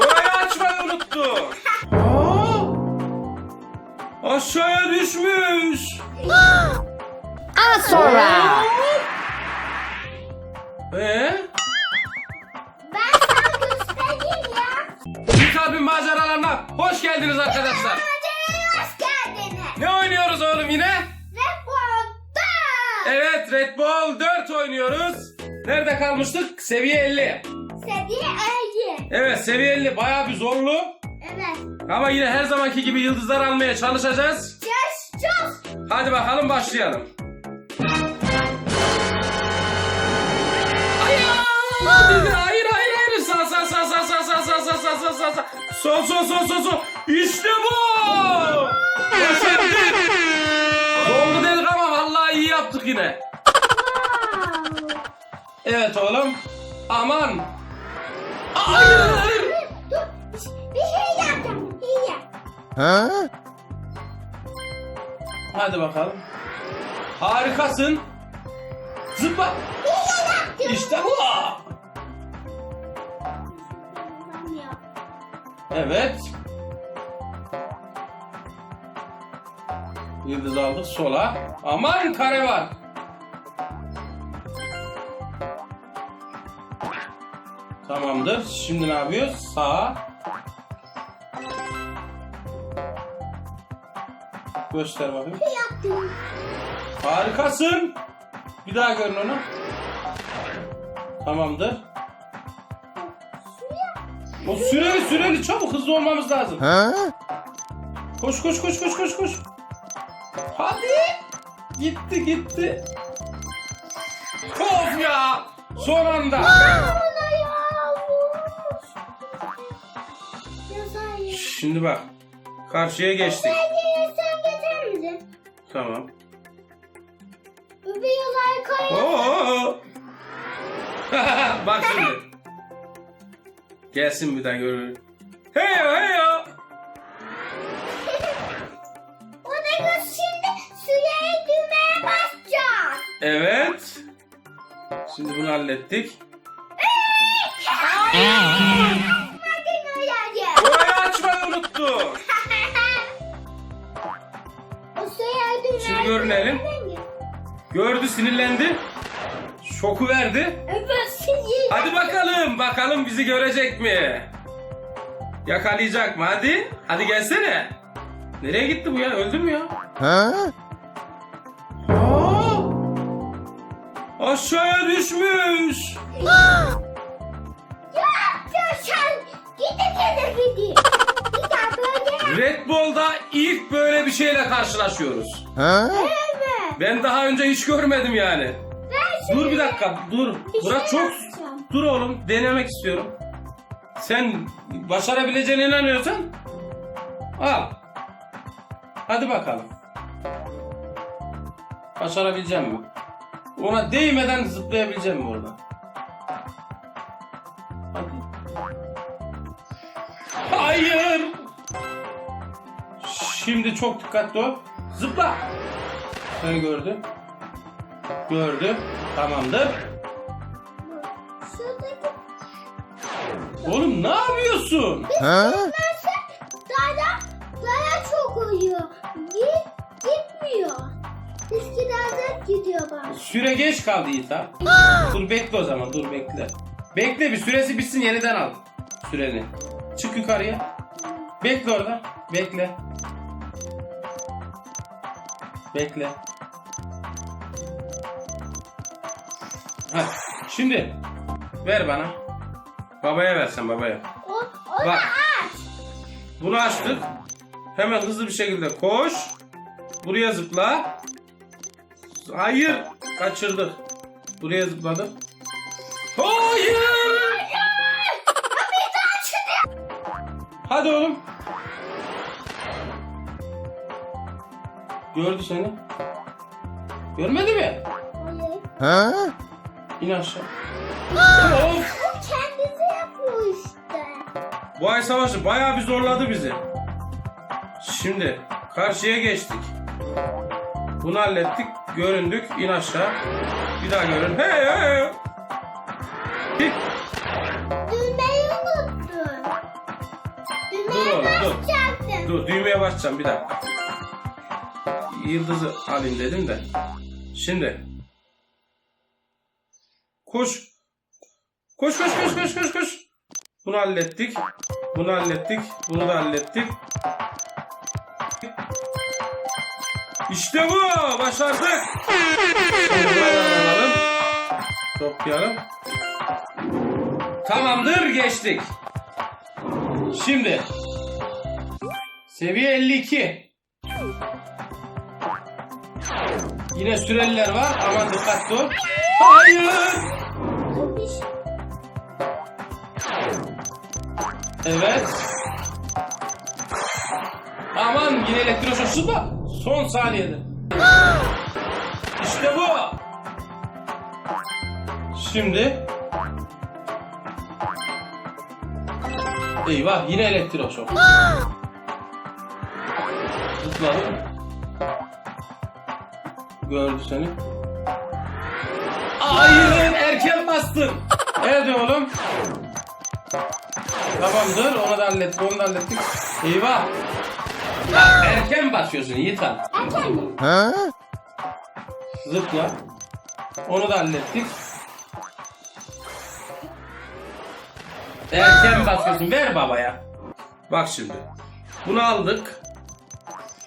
Orayı açmayı unuttu. Aa! Aşağıya düşmüş. Az sonra. Ee? Ben sana göstereyim ya. Bir kalbin maceralarına hoş geldiniz arkadaşlar. Maceraya hoş geldiniz. Ne oynuyoruz oğlum yine? Reporta. Evet Red Bull 4 oynuyoruz. Nerede kalmıştık? Seviye 50. Seviye 50. Evet seviye 50 bayağı bir zorlu. Evet. Ama yine her zamanki gibi yıldızlar almaya çalışacağız. Just. Hadi bakalım başlayalım. Hayır! Hayır hayır. Sağ sağ sağ sağ sağ sağ sağ sağ sağ sağ sağ sağ. Sol sol sol sol sol. İşte bu! Başardık. Zorlu dedik ama vallahi iyi yaptık yine. Evet oğlum. Aman. Hayır. Dur. Bir şey yapacağım. Bir şey yap. Hadi bakalım. Harikasın. Zıpla. Bir şey yaptım. İşte bu. Evet. Yıldız aldık sola. Aman kare var. Tamamdır. Şimdi ne yapıyoruz? Sağa. Göster bakayım. Şey yaptım. Harikasın. Bir daha görün onu. Tamamdır. O süreli süreli çabuk hızlı olmamız lazım. Koş koş koş koş koş koş. Hadi. Gitti gitti. Of ya. Son anda. Şimdi bak. Karşıya geçtik. Sen getirir misin? Tamam. Bu bir yazay koyayım. Oo. bak şimdi. Gelsin bir daha görür. Hey yo hey yo. O da göz şimdi suya düğmeye basacağız. Evet. Şimdi bunu hallettik. görünelim. Gördü sinirlendi. Şoku verdi. Hadi bakalım. Bakalım bizi görecek mi? Yakalayacak mı? Hadi. Hadi gelsene. Nereye gitti bu ya? Öldü mü ya? Aa! Aşağıya düşmüş. Red Bull'da ilk böyle bir şeyle karşılaşıyoruz. Evet. Ben daha önce hiç görmedim yani. Ben Dur bir dakika, dur. Bir Burak şey çok... yapacağım. Dur oğlum, denemek istiyorum. Sen başarabileceğine inanıyorsan al. Hadi bakalım. Başarabileceğim mi? Ona değmeden zıplayabileceğim mi orada? Hadi. Hayır! Şimdi çok dikkatli ol. Zıpla! Seni gördü. Gördü. Tamamdır. Şuradaki Oğlum ne yapıyorsun? Nasıl? Dada, dada çok uyuyor. Git, gitmiyor. Eskiden de gidiyor bak. Süre geç kaldı İsa. dur bekle o zaman dur bekle. Bekle bir süresi bitsin yeniden al süreni. Çık yukarıya. Bekle orada. Bekle. Bekle. Heh, şimdi ver bana. Babaya versen babaya. O, o da Bak. aç. Bunu açtık. Hemen hızlı bir şekilde koş. Buraya zıpla. Hayır. Kaçırdık. Buraya zıpladım. Hayır. Hadi oğlum. Gördü seni. Görmedi mi? Hayır. Ha? İn aşağı. of. O kendisi yapıyor işte. Bu ay savaşı bayağı bir zorladı bizi. Şimdi karşıya geçtik. Bunu hallettik. Göründük. İn aşağı. Bir daha görün. Hey hey. hey. Düğmeyi unuttum. Düğmeye dur, oğlum, basacaktım. Dur. dur düğmeye basacağım bir dakika. Yıldızı alayım dedim de. Şimdi. Koş. Koş koş koş koş koş koş. Bunu hallettik. Bunu hallettik. Bunu da hallettik. İşte bu. Başardık. Toplayalım. Tamamdır geçtik. Şimdi seviye 52. Yine süreliler var. Aman dikkatli ol. Hayır. Evet. Aman yine elektroşoksuz da son saniyede. İşte bu. Şimdi Eyvah yine elektroşok. Zıpladı. Gördü seni. Hayır erken bastın. Evet oğlum. Tamamdır onu da hallettik onu da hallettik. Eyvah. Ya, erken basıyorsun Yiğitan. Zıpla. Onu da hallettik. Erken basıyorsun. Ver babaya. Bak şimdi. Bunu aldık.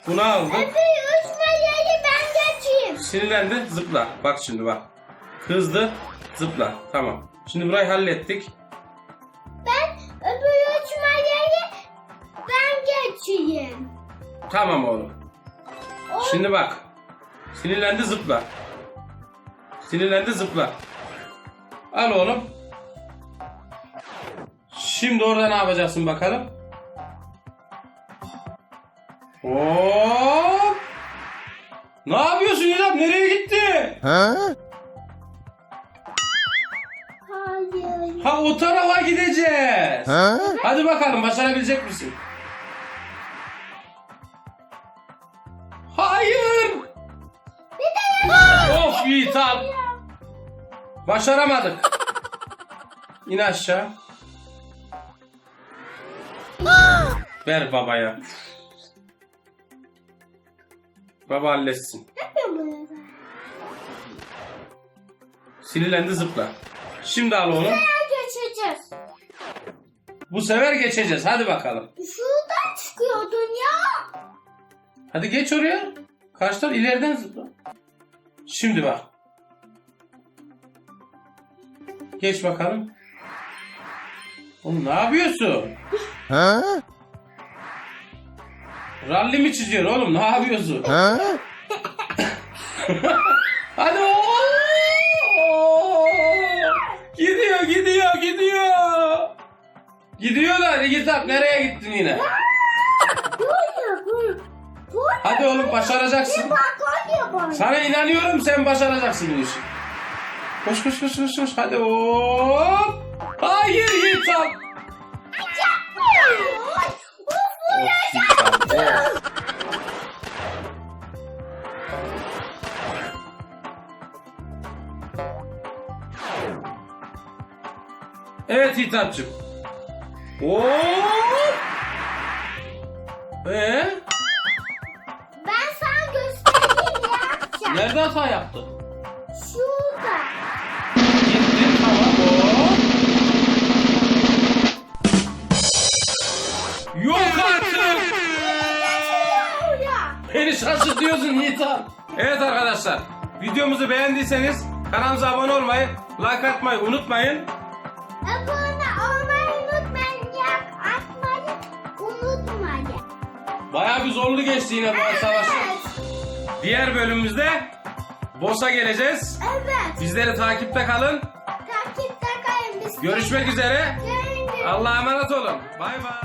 Bunu aldık. Bir uçma yeri ben geçeyim. Sinirlendi. Zıpla. Bak şimdi bak. Kızdı. Zıpla. Tamam. Şimdi burayı hallettik. Ben öbür uçma yeri ben geçeyim. Tamam oğlum. Şimdi bak. Sinirlendi zıpla. Sinirlendi zıpla. Al oğlum. Şimdi orada ne yapacaksın bakalım? Hop. Ne yapıyorsun İrem? Nereye gitti? Hayır. Ha o tarafa gideceğiz. Hadi bakalım başarabilecek misin? Hayır. of Yiğit al. Başaramadık. İn aşağı. Ver babaya. Baba halletsin. Sinirlendi zıpla. Şimdi al onu. Nereye geçeceğiz? Bu sefer geçeceğiz. Hadi bakalım. Şuradan çıkıyordun ya. Hadi geç oraya. Karşıdan ileriden zıpla. Şimdi bak. Geç bakalım. Oğlum ne yapıyorsun? Ralli mi çiziyor oğlum? Ne yapıyorsun? Hadi oo! Gidiyor gidiyor gidiyor. Gidiyor da hadi git abi. Nereye gittin yine? Hadi oğlum başaracaksın. Sana inanıyorum sen başaracaksın bu işi. Koş koş koş koş koş hadi hop. Hayır Yiğitan. Of Of. Evet Yiğitancığım. Hop. Ee? Ben sana göstereyim yapacağım. Nerede hata yaptın? Şaşırtıyorsun Yiğitan. Evet arkadaşlar. Videomuzu beğendiyseniz kanalımıza abone olmayı, like atmayı unutmayın. Abone olmayı unutmayın. Yak atmayı unutmayın. Bayağı bir zorlu geçti yine bu savaşı. Evet. Diğer bölümümüzde boss'a geleceğiz. Evet. Bizleri takipte kalın. Takipte kalın. Biz Görüşmek üzere. Görüşürüz. Allah'a emanet olun. Bay bay.